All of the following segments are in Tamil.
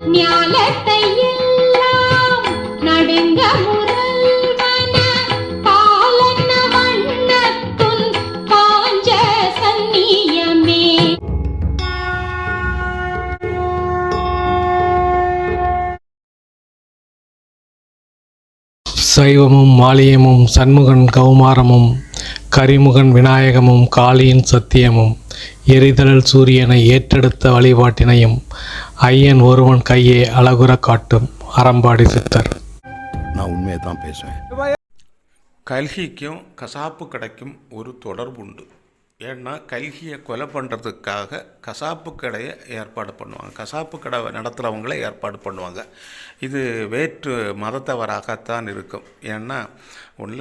எல்லாம் நடுங்க முரல்வன வண்ணத்துன் பாஞ்ச சைவமும் மாலியமும் சண்முகன் கௌமாரமும் கரிமுகன் விநாயகமும் காளியின் சத்தியமும் எரிதழல் சூரியனை ஏற்றெடுத்த வழிபாட்டினையும் ஐயன் ஒருவன் கையே அழகுற காட்டும் அறம்பாடி சித்தர். நான் உண்மையை தான் பேசுவேன். கல்கிக்கும் கசாப்பு கடைக்கும் ஒரு தொடர்பு உண்டு ஏன்னா கல்கியை கொலை பண்ணுறதுக்காக கசாப்பு கடையை ஏற்பாடு பண்ணுவாங்க. கசாப்பு கடை நடத்துகிறவங்களே ஏற்பாடு பண்ணுவாங்க. இது வேற்று மதத்தவராகத்தான் இருக்கும். ஏன்னா உள்ள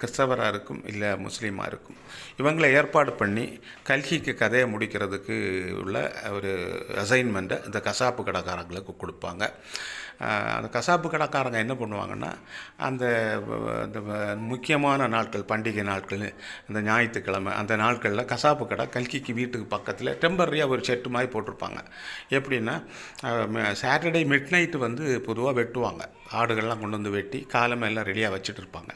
கிறிஸ்தவராக இருக்கும் இல்லை முஸ்லீமாக இருக்கும். இவங்களை ஏற்பாடு பண்ணி கல்கிக்கு கதையை முடிக்கிறதுக்கு உள்ள ஒரு அசைன்மெண்ட்டை இந்த கசாப்பு கடைக்காரங்களுக்கு கொடுப்பாங்க. அந்த கசாப்பு கடைக்காரங்க என்ன பண்ணுவாங்கன்னா அந்த இந்த முக்கியமான நாட்கள் பண்டிகை நாட்கள் இந்த ஞாயிற்றுக்கிழமை அந்த நாட்களில் கசாப்பு கடை கல்கிக்கு வீட்டுக்கு பக்கத்தில் டெம்பரரியாக ஒரு செட்டு மாதிரி போட்டிருப்பாங்க. எப்படின்னா சாட்டர்டே மிட் நைட்டு வந்து பொதுவாக வெட்டுவாங்க. ஆடுகள்லாம் கொண்டு வந்து வெட்டி காலமே எல்லாம் ரெடியாக வச்சுட்டு இருப்பாங்க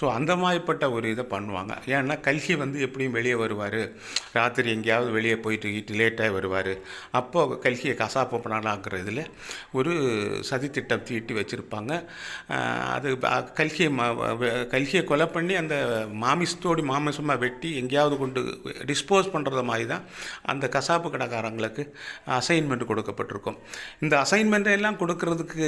ஸோ அந்த மாதிரிப்பட்ட ஒரு இதை பண்ணுவாங்க. ஏன்னா கல்கி வந்து எப்படியும் வெளியே வருவார். ராத்திரி எங்கேயாவது வெளியே போயிட்டு ஈட்டு லேட்டாக வருவார். அப்போது கல்கியை கசாப்பு பண்ணலாங்கிற இதில் ஒரு சதித்திட்டம் தீட்டி வச்சுருப்பாங்க. அது கல்கியை ம வ- கல்கியை கொலை பண்ணி அந்த மாமிசத்தோடு மாமிசமாக வெட்டி எங்கேயாவது கொண்டு டிஸ்போஸ் பண்ணுறது மாதிரி தான் அந்த கசாப்பு கடைக்காரங்களுக்கு அசைன்மெண்ட் கொடுக்கப்பட்டிருக்கும். இந்த அசைன்மெண்ட்டை எல்லாம் கொடுக்கறதுக்கு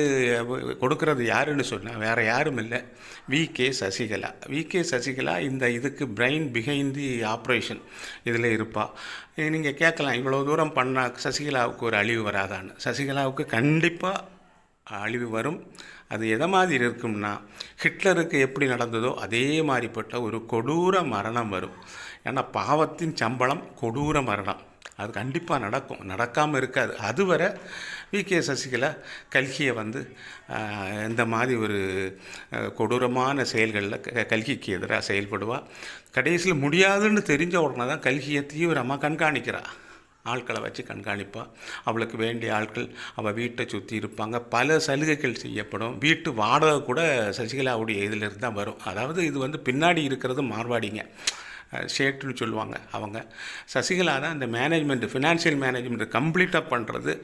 கொடுக்க கொடுக்கறது யாருன்னு சொன்னால் வேறு யாரும் இல்லை. V. K. Sasikala. V. K. Sasikala இந்த இதுக்கு பிரெயின் பிஹைண்ட் தி ஆப்ரேஷன் இதில் இருப்பாள் நீங்கள் கேட்கலாம் இவ்வளோ தூரம் பண்ணால் சசிகலாவுக்கு ஒரு அழிவு வராதான்னு. சசிகலாவுக்கு கண்டிப்பாக அழிவு வரும். அது எதை மாதிரி இருக்கும்னா ஹிட்லருக்கு எப்படி நடந்ததோ அதே மாதிரிப்பட்ட ஒரு கொடூர மரணம் வரும். ஏன்னா பாவத்தின் சம்பளம் கொடூர மரணம். அது கண்டிப்பாக நடக்கும். நடக்காமல் இருக்காது. அதுவரை வி. கே. சசிகலா கல்கியை வந்து இந்த மாதிரி ஒரு கொடூரமான செயல்களில் க- கல்கிக்கு எதிராக செயல்படுவா. கடைசியில் முடியாதுன்னு தெரிஞ்ச உடனே தான் கல்கியை தீவிரமாக கண்காணிக்கிறாள் ஆட்களை வச்சு கண்காணிப்பாள் அவளுக்கு வேண்டிய ஆட்கள் அவள் வீட்டை சுற்றி இருப்பாங்க. பல சலுகைகள் செய்யப்படும். வீட்டு வாடகை கூட சசிகலாவுடைய இதிலிருந்து தான் வரும். அதாவது இது வந்து பின்னாடி இருக்கிறது மார்வாடிங்க. ஷேட்டுன்னு சொல்லுவாங்க அவங்க. சசிகலா தான் இந்த மேனேஜ்மெண்ட் ஃபினான்ஷியல் மேனேஜ்மெண்ட் கம்ப்ளீட்டாக பண்ணுறது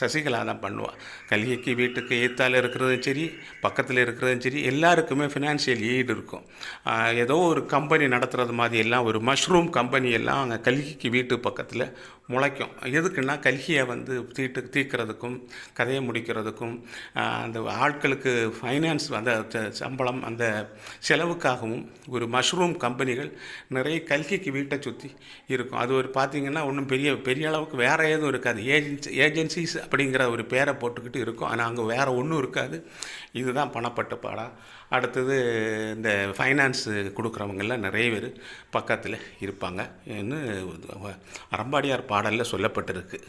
சசிகலா தான் பண்ணுவாள் கல்விக்கு வீட்டுக்கு ஏத்தால் இருக்கிறதும் சரி பக்கத்தில் இருக்கிறதும் சரி எல்லாருக்குமே ஃபினான்ஷியல் ஈடு இருக்கும். ஏதோ ஒரு கம்பெனி நடத்துகிறது மாதிரி எல்லாம் ஒரு மஷ்ரூம் கம்பெனி எல்லாம் அங்கே கல்கிக்கு வீட்டு பக்கத்தில் முளைக்கும். எதுக்குன்னா கல்கியை வந்து தீட்டு தீக்கிறதுக்கும் கதையை முடிக்கிறதுக்கும் அந்த ஆட்களுக்கு ஃபைனான்ஸ் அந்த சம்பளம் அந்த செலவுக்காகவும் ஒரு மஷ்ரூம் கம்பெனிகள் நிறைய கல்கிக்கு வீட்டை சுற்றி இருக்கும். அது ஒரு பார்த்தீங்கன்னா ஒன்றும் பெரிய பெரிய அளவுக்கு வேறு எதுவும் இருக்காது. ஏஜென்சி ஏஜென்சிஸ் அப்படிங்கிற ஒரு பேரை போட்டுக்கிட்டு இருக்கும். ஆனால் அங்கே வேறு ஒன்றும் இருக்காது. இதுதான் பணப்பட்ட பாடம் அடுத்தது இந்த ஃபைனான்ஸ் கொடுக்குறவங்கெல்லாம் நிறைய பேர் பக்கத்தில் இருப்பாங்க. அரம்பாடியார் பாடலில் சொல்லப்பட்டிருக்கு.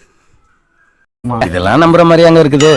இதெல்லாம் நம்புற மாதிரியாங்க இருக்குது.